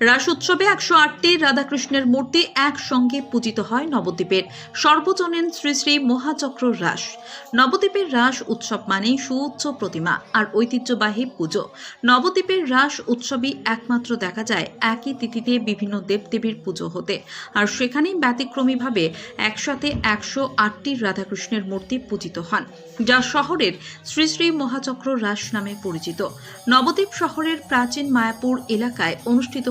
রাস উৎসবে একশো আটটি রাধাকৃষ্ণের মূর্তি একসঙ্গে পূজিত হয় নবদ্বীপের। সর্বজনীন শ্রী শ্রী মহাচক্র রাস। নবদ্বীপের রাস উৎসব মানেই সুউচ্চ প্রতিমা আর ঐতিহ্যবাহী পুজো। নবদ্বীপের রাস উৎসবই একমাত্র দেখা যায় একই তিথিতে বিভিন্ন দেবদেবীর পুজো হতে। আর সেখানেই ব্যতিক্রমীভাবে একসাথে একশো আটটি রাধাকৃষ্ণের মূর্তি পূজিত হন, যা শহরের শ্রী শ্রী মহাচক্র রাস নামে পরিচিত। নবদ্বীপ শহরের প্রাচীন মায়াপুর এলাকায় অনুষ্ঠিত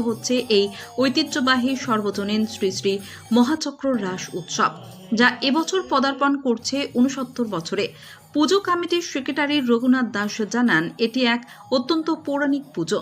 এই ঐতিহ্যবাহী সর্বজনীন শ্রী শ্রী মহাচক্র রাস উৎসব, যা এবছর পদার্পণ করছে উনসত্তর বছরে। পুজো কমিটির সেক্রেটারি রঘুনাথ দাস জানান, এটি এক অত্যন্ত পৌরাণিক পুজো,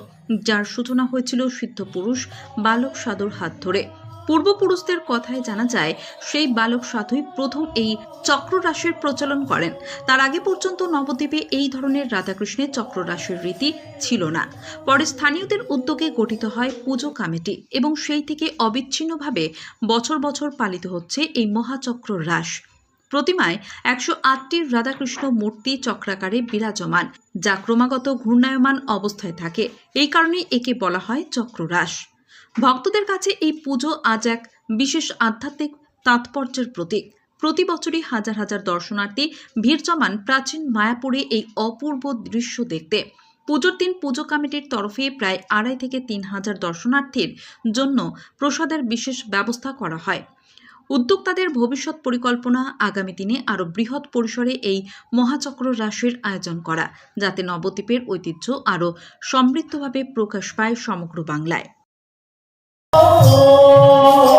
যার সূচনা হয়েছিল সিদ্ধ পুরুষ বালক সাদর হাত ধরে। পূর্বপুরুষদের কথায় জানা যায়, সেই বালক সাধুই প্রথম এই চক্ররাশির প্রচলন করেন। তার আগে পর্যন্ত নবদ্বীপে এই ধরনের রাধাকৃষ্ণের চক্ররাশির রীতি ছিল না। পরে স্থানীয়দের উদ্যোগে গঠিত হয় পুজো কমিটি এবং সেই থেকে অবিচ্ছিন্নভাবে বছর বছর পালিত হচ্ছে এই মহাচক্র রাস প্রতিমায় একশো আটটি রাধাকৃষ্ণ মূর্তি চক্রাকারে বিরাজমান, যা ক্রমাগত ঘূর্ণায়মান অবস্থায় থাকে। এই কারণে একে বলা হয় চক্ররাস ভক্তদের কাছে এই পুজো আজ এক বিশেষ আধ্যাত্মিক তাৎপর্যের প্রতীক। প্রতি বছরই হাজার হাজার দর্শনার্থী ভিড় জমান প্রাচীন মায়াপুরে এই অপূর্ব দৃশ্য দেখতে। পুজোর দিন পুজো কমিটির তরফে প্রায় আড়াই থেকে তিন হাজার দর্শনার্থীর জন্য প্রসাদের বিশেষ ব্যবস্থা করা হয়। উদ্যোক্তাদের ভবিষ্যৎ পরিকল্পনা আগামী দিনে আরও বৃহৎ পরিসরে এই মহাচক্র রাসের আয়োজন করা, যাতে নবদ্বীপের ঐতিহ্য আরও সমৃদ্ধভাবে প্রকাশ পায় সমগ্র বাংলায়। Oh